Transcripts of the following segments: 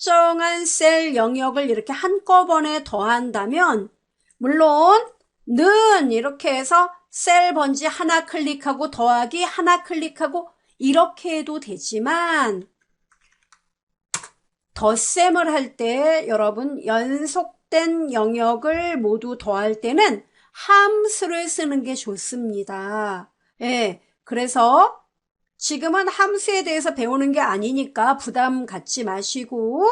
특정한 셀 영역을 이렇게 한꺼번에 더한다면 물론 는 이렇게 해서 셀 번지 하나 클릭하고 더하기 하나 클릭하고 이렇게 해도 되지만 덧셈을 할 때 여러분 연속된 영역을 모두 더할 때는 함수를 쓰는 게 좋습니다. 예. 그래서 지금은 함수에 대해서 배우는 게 아니니까 부담 갖지 마시고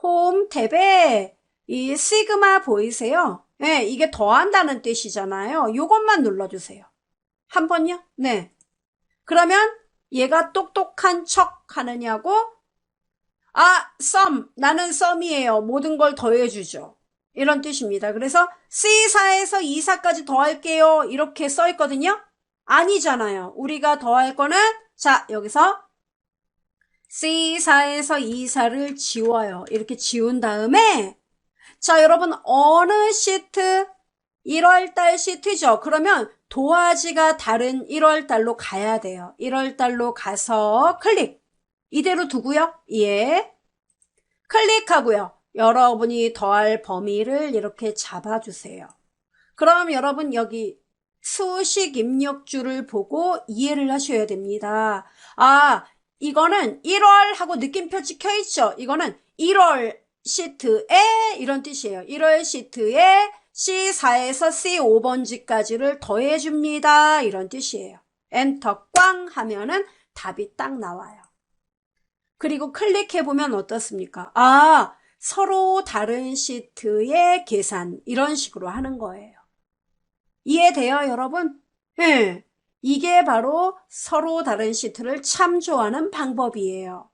홈 탭에 이 시그마 보이세요? 예, 이게 더한다는 뜻이잖아요. 요것만 눌러주세요. 한 번요? 네. 그러면 얘가 똑똑한 척 하느냐고? 아, 썸. 나는 썸이에요. 모든 걸 더해주죠. 이런 뜻입니다. 그래서 C4에서 2사까지 더할게요. 이렇게 써 있거든요. 아니잖아요. 우리가 더할 거는 자, 여기서 C4에서 2사를 지워요. 이렇게 지운 다음에 자, 여러분 어느 시트 1월달 시트죠. 그러면 도화지가 다른 1월달로 가야 돼요. 1월달로 가서 클릭. 이대로 두고요. 예. 클릭하고요. 여러분이 더할 범위를 이렇게 잡아주세요. 그럼 여러분 여기 수식 입력줄을 보고 이해를 하셔야 됩니다. 아, 이거는 1월 하고 느낌표 찍혀 있죠? 이거는 1월 시트에 이런 뜻이에요. 1월 시트에 C4에서 C5번지까지를 더해줍니다. 이런 뜻이에요. 엔터 꽝 하면은 답이 딱 나와요. 그리고 클릭해보면 어떻습니까? 아, 서로 다른 시트의 계산, 이런 식으로 하는 거예요. 이해돼요, 여러분? 예. 이게 바로 서로 다른 시트를 참조하는 방법이에요.